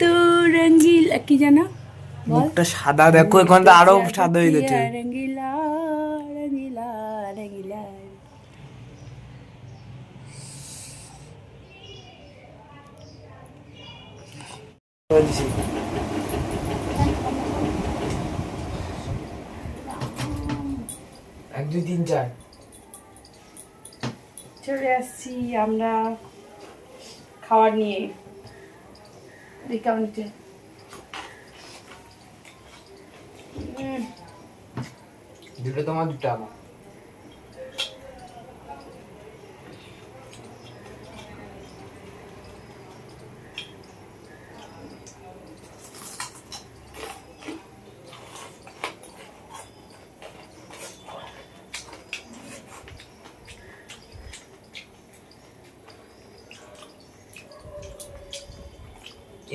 তো রঙ্গিলা কি জানো মুখটা সাদা দেখো এখন তো আরও সাদা হয়ে গেছে। রঙ্গিলা রঙ্গিলা রঙ্গিলা। এক দুই তিন চার। চলে আসছি আমরা খাবার নিয়ে। রিকাউন্টে দুটো তোমার দুটো আমার।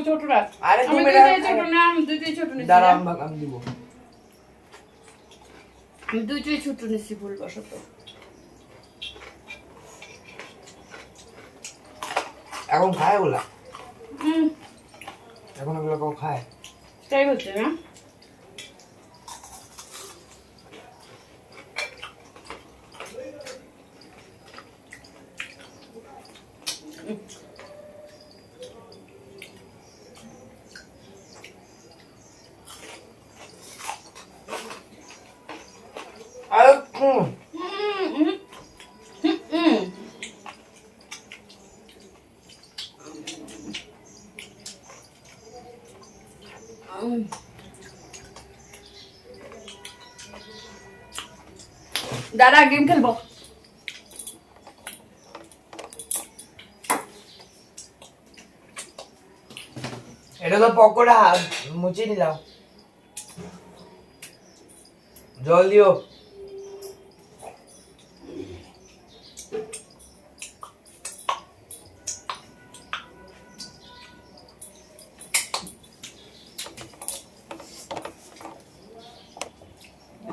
ছোটরা আরে তুমি ছোট না আমি দুইটাই ছোট নিচ্ছি দাঁড়া না। আমি আমি দিব। আমি দুইটাই ছোট নিছি ভুল বসত। এখন খায় ওগুলা? হুম। এখন ওগুলো কেউ খায়? তাই হচ্ছে না আরে হুম, হুম, হুম, হুম, হুম। হুম। দাদা গেম খেলব। এটা তো পকোড়া মুছে নিলাম। জল দিও।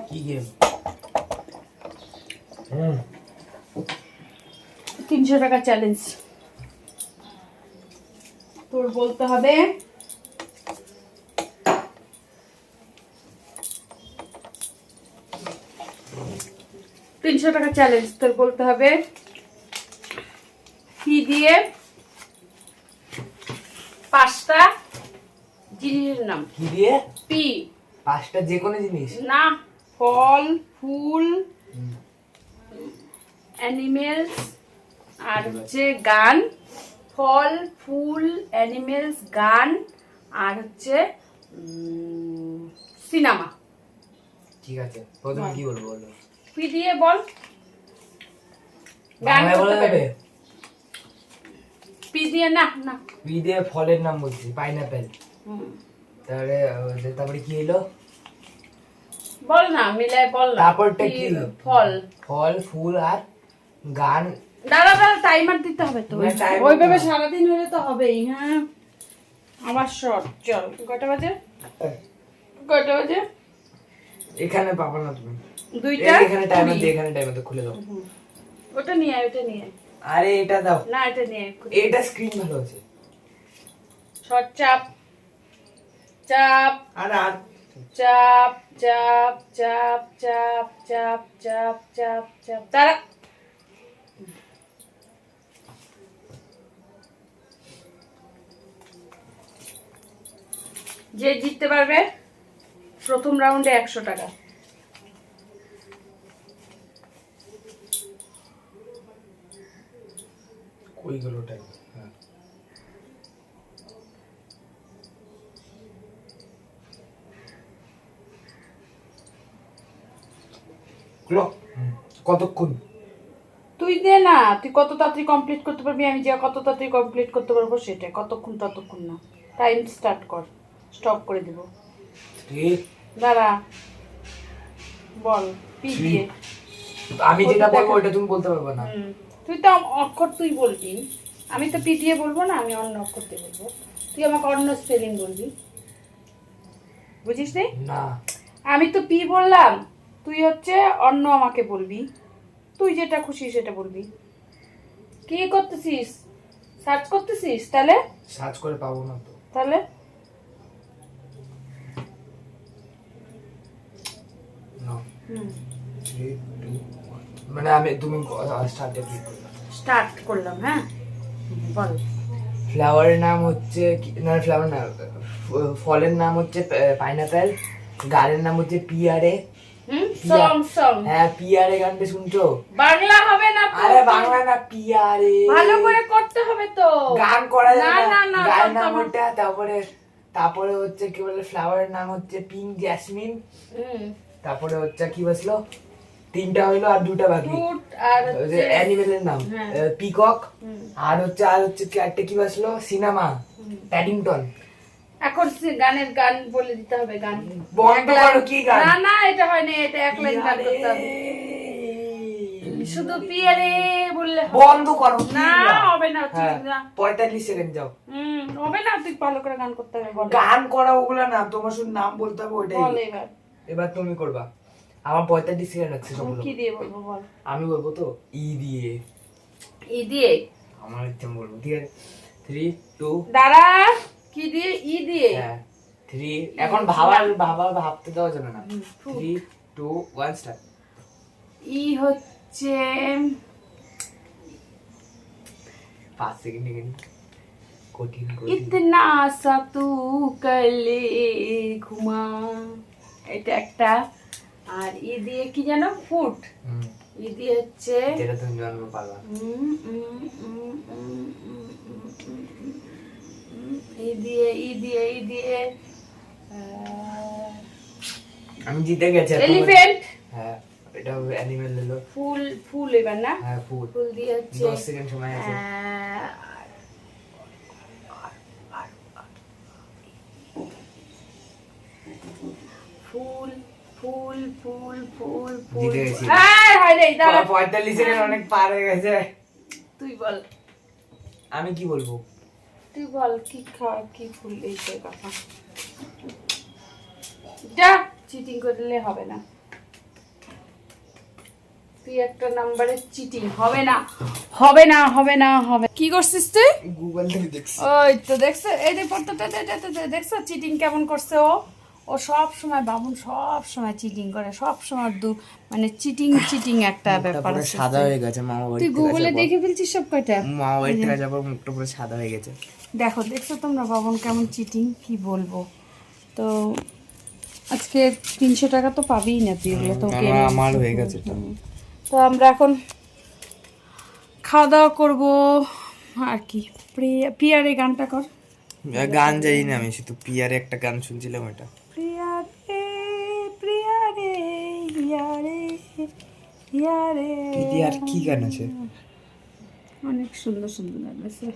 কি গেম তিনশো টাকা চ্যালেঞ্জ তোর বলতে হবে তিনশো টাকা চ্যালেঞ্জ তোর বলতে হবে। কি দিয়ে? পাঁচটা জিনিসের নাম। কি দিয়ে? পি। পাঁচটা যে কোনো জিনিস। না ফল ফুল অ্যানিমেলস আর হচ্ছে গান ফল ফুল অ্যানিমেলস গান আর হচ্ছে সিনেমা ঠিক আছে প্রথমে কি বলব বলো? পি দিয়ে বল? গান বাংলায় বলা করতে পারবে। যাবে? পি দিয়ে না না। পি দিয়ে ফলের নাম বলছি পাইনাপেল হুম। তারপরে কি এলো? বল না মিলাই বল না। তারপরটা কি? ফল। ফল ফুল আর গান দাঁড়া দাঁড়া টাইমার দিতে হবে তো। ওইভাবে সারাদিন হলে তো হবেই হ্যাঁ? আমার শর্ট চল কটা বাজে? কটা বাজে? এখানে পাবো না তুমি। দুইটা? এখানে টাইম কুড়ি। আছে এখানে টাইম আছে খুলে দাও। ওটা নিয়ে আয় ওটা নিয়ে আরে এটা দাও। না এটা নিয়ে এটা স্ক্রিন ভালো আছে। শর্ট চাপ। চাপ। আর আর চাপ চাপ চাপ চাপ চাপ চাপ চাপ চাপ তারা যে জিততে পারবে প্রথম রাউন্ডে একশো টাকা। কই গেল টাইম হ্যাঁ। ক্লক। কতক্ষণ? তুই দে না তুই কত তাড়াতাড়ি কমপ্লিট করতে পারবি আমি যে কত তাড়াতাড়ি কমপ্লিট করতে পারব সেটা কতক্ষণ ততক্ষণ না। টাইম স্টার্ট কর। স্টপ করে দিব। দাঁড়া। বল পি দিয়ে? আমি যেটা বলব ওটা তুমি বলতে পারবে না। তুই তো অক্ষর তুই বলবি। আমি তো পি দিয়ে বলব না আমি অন্য অক্ষর দিয়ে বলব। তুই আমাকে অন্য স্পেলিং বলবি। বুঝিস না। আমি তো পি বললাম তুই হচ্ছে অন্য আমাকে বলবি। তুই যেটা খুশি সেটা বলবি। কি করতেছিস? সার্চ করতেছিস তাহলে? সার্চ করে পাবো না তো। তাহলে না হুম থ্রি টু মানে আমি তুমি স্টার্টে স্টার্ট করলাম। হ্যাঁ? বল। ফ্লাওয়ারের নাম হচ্ছে না ফ্লাওয়ার না ফলের নাম হচ্ছে পাইনাপেল গানের নাম হচ্ছে পিয়ারে সং সং হ্যাঁ পিয়ারে গানটা শুনছো? বাংলা হবে না আরে বাংলা না পিয়ারে ভালো করে করতে হবে তো। গান করা যায় না, নাম তারপরে তারপরে হচ্ছে কি বলে ফ্লাওয়ারের নাম হচ্ছে পিঙ্ক জ্যাসমিন হুম। তারপরে হচ্ছে কি বসল তিনটা হইল আর দুটা বাকি। অ্যানিমেলের নাম। হ্যাঁ। পিকক আর হচ্ছে আর হচ্ছে একটা কি বসল সিনেমা। প্যাডিংটন এখন গানের গান বলে দিতে হবে গান। বন্ধ করো, কি গান? না না এটা হয় না এটা এক লাইন গান করতে হবে। শুধু পিয়ারে বললে বন্ধ করো না হবে না হ্যাঁ পঁয়তাল্লিশ সেকেন্ড যাও। হুম হবে না তুই ভালো করে গান করতে হবে গান করা ওগুলো না তোমার শুধু নাম বলতে হবে বল এবার তুমি করবা। আমার পঁয়তাল্লিশ সেকেন্ড আমি সবগুলো। কি দিয়ে বলব বল? আমি বলব তো ই দিয়ে। ই দিয়ে? আমার ইচ্ছে বলব। ঠিক আছে? থ্রি টু দাঁড়া! কি দিয়ে? ই দিয়ে? হ্যাঁ থ্রি এখন ভাবার ভাবা ভাবতে দেওয়া যাবে না। থ্রি টু ওয়ান স্টার্ট ই হচ্ছে পাঁচ সেকেন্ড কঠিন কঠিন। ইতনা সা তু করলে ঘুমা। এটা একটা আর ই দিয়ে কি যেন ফুট। ই দিয়ে হচ্ছে ই দিয়ে ই দিয়ে ই দিয়ে আমি জিতে গেছি এলিফ্যান্ট হ্যাঁ এটা অ্যানিমেল হলো ফুল ফুল এবার না? হ্যাঁ ফুল। ফুল দিয়ে হচ্ছে 10 সেকেন্ড সময় আছে। জিতে গেছি। পঁয়তাল্লিশ অনেক পার হয়ে গেছে। তুই বল। আমি কি বলব? তুই বল কি খা কি ফুল এই কথা? যা চিটিং করলে হবে না। তুই একটা নাম্বারে চিটিং হবে না। হবে না হবে না হবে কি করছিস তুই? গুগল থেকে দেখছি। ওই তো দেখছ এই যে পড়তে দেখছ চিটিং কেমন করছে ও? ও সব সময় বাবুন সব সময় চিটিং করে সব সময় দু মানে চিটিং চিটিং একটা ব্যাপার আছে। সাদা হয়ে গেছে মামা বাড়ি তুই গুগলে দেখে ফেলছিস সব কয়টা? মামা বাড়ি থেকে যাবার মুখটা পুরো সাদা হয়ে গেছে। দেখো দেখছ তোমরা বাবন কেমন চিটিং কি বলব? তো আজকে তিনশো টাকা তো পাবিই না তুই এগুলো তোকে আমার- হয়ে গেছে এটা। তো আমরা এখন খাওয়া দাওয়া করব। আর কি প্রিয়া পিয়ারে গানটা কর। গান জানি না আমি শুধু পিয়ারে একটা গান শুনছিলাম ওটা দিদি আর কি গান আছে? অনেক সুন্দর সুন্দর গান আছে।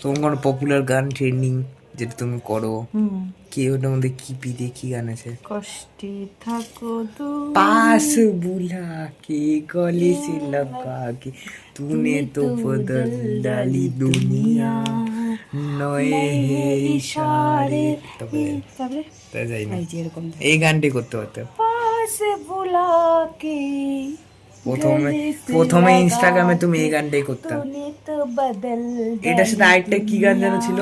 তোমার কোনো পপুলার গান ট্রেন্ডিং যেটা তুমি করো? কে ওটার মধ্যে কি পিদে কি গান আছে? কষ্টে থাকো তো। পাস বুলা কে গলে সে কে তুনে তো বদল ডালি দুনিয়া। এই গানটি করতে হতো প্রথমে প্রথমে ইনস্টাগ্রামে তুমি এই গানটাই করতাম এটার সাথে আরেকটা কি গান যেন ছিল?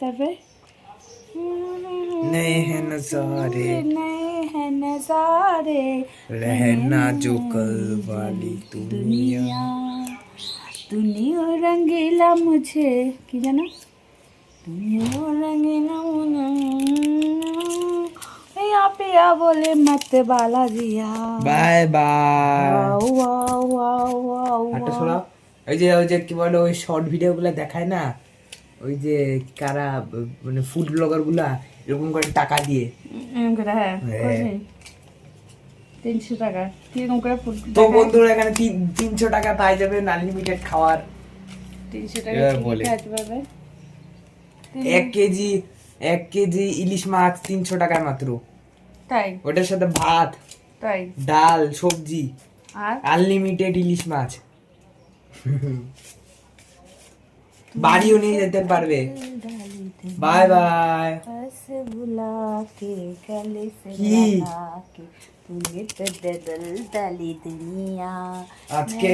তারপরে? नए हैं नजारे नए हैं नजारे रहना जो कल वाली दुनिया তুমিও রঙ্গিলা মুঝে কি জানো তুমিও রঙ্গিলা পিয়া বলে মত বালা দিয়া বাই। বাই একটা শোনা ওই যে ওই যে কি বলে ওই শর্ট ভিডিওগুলো দেখায় না? ওই যে কারা মানে ফুড ব্লগারগুলা এরকম করে টাকা দিয়ে। হ্যাঁ, হ্যাঁ। তিনশো টাকা। কীরকম করে তো বন্ধুরা এখানে তিনশো টাকা পাই যাবেন আনলিমিটেড খাওয়ার। তিনশো টাকা এবার কি বলি। খাইতে পারবে এক কেজি এক কেজি ইলিশ মাছ তিনশো টাকায় মাত্র। তাই? ওটার সাথে ভাত তাই? ডাল সবজি আর? আনলিমিটেড ইলিশ মাছ। বাড়িও নিয়ে যেতে পারবে। বাই বাই বুলাকে আজকে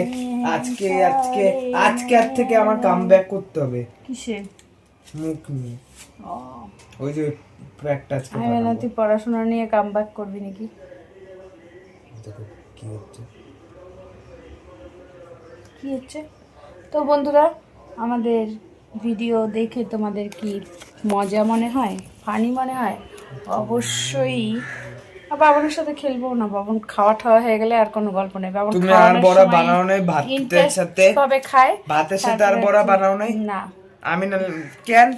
আজকে আজকে আজকে আর থেকে আমার কাম ব্যাক করতে হবে। কিসে? মুখ নিয়ে। ওই যে প্র্যাকটাস না তুই পড়াশোনা নিয়ে কাম ব্যাক করবি নাকি? কি হচ্ছে? কি হচ্ছে? তো বন্ধুরা আমাদের ভিডিও দেখে তোমাদের কি মজা মনে হয়? ফানি মনে হয়? অবশ্যই। আর বাবনের সাথে খেলব না বাবন খাওয়া ঠাওয়া হয়ে গেলে আর কোনো গল্প নেই। বাবন তুমি আর বড়া বানাও নাই ভাতের সাথে ভাবে খায়? ভাতের সাথে আর বড়া বানাও নাই? না। আমি না কেন?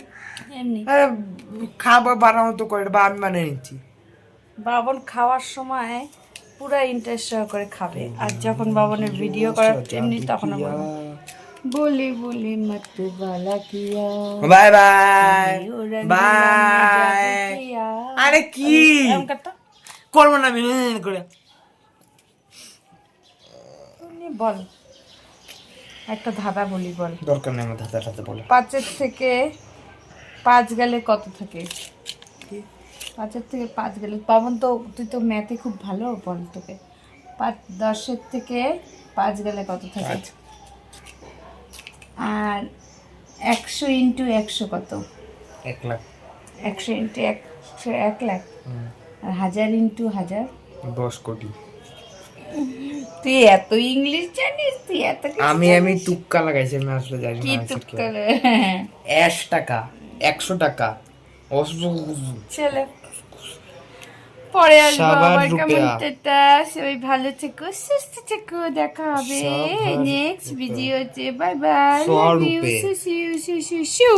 এমনি। খাবার বানাও তো করে বা আমি বানিয়ে নিচ্ছি। বাবন খাওয়ার সময় পুরো ইন্টারেস্ট করে খাবে। আর যখন বাবনের ভিডিও করার এমনি তখন বলব বলি বলি মত বালা কিয়া বাই বাই বাই আরে কি করব না আমি করে বল একটা ধাঁধা বলি বল। দরকার নেই আমার দাদা সাথে বলে। পাঁচের থেকে পাঁচ গেলে কত থাকে? পাঁচের থেকে পাঁচ গেলে পাবন তো তুই তো ম্যাথে খুব ভালো বল তোকে। পাঁচ দশের থেকে পাঁচ গেলে কত থাকে? আর একশো ইন্টু একশো কত? এক লাখ। একশো ইন্টু একশো এক লাখ। আর হাজার ইন্টু হাজার? দশ কোটি। তুই এত ইংলিশ জানিস তুই এত আমি আমি তুক্কা লাগাইছি আমি আসলে জানি কি না answer তুক কি। করে এক টাকা একশো টাকা। অস- চলো। পরে আসব আবার রুপিয়া। কেমন টাটা সবাই ভালো থেকো সুস্থ থেকো দেখা হবে নেক্সট ভিডিওতে bye bye so love you রুপে। সু সু সু সু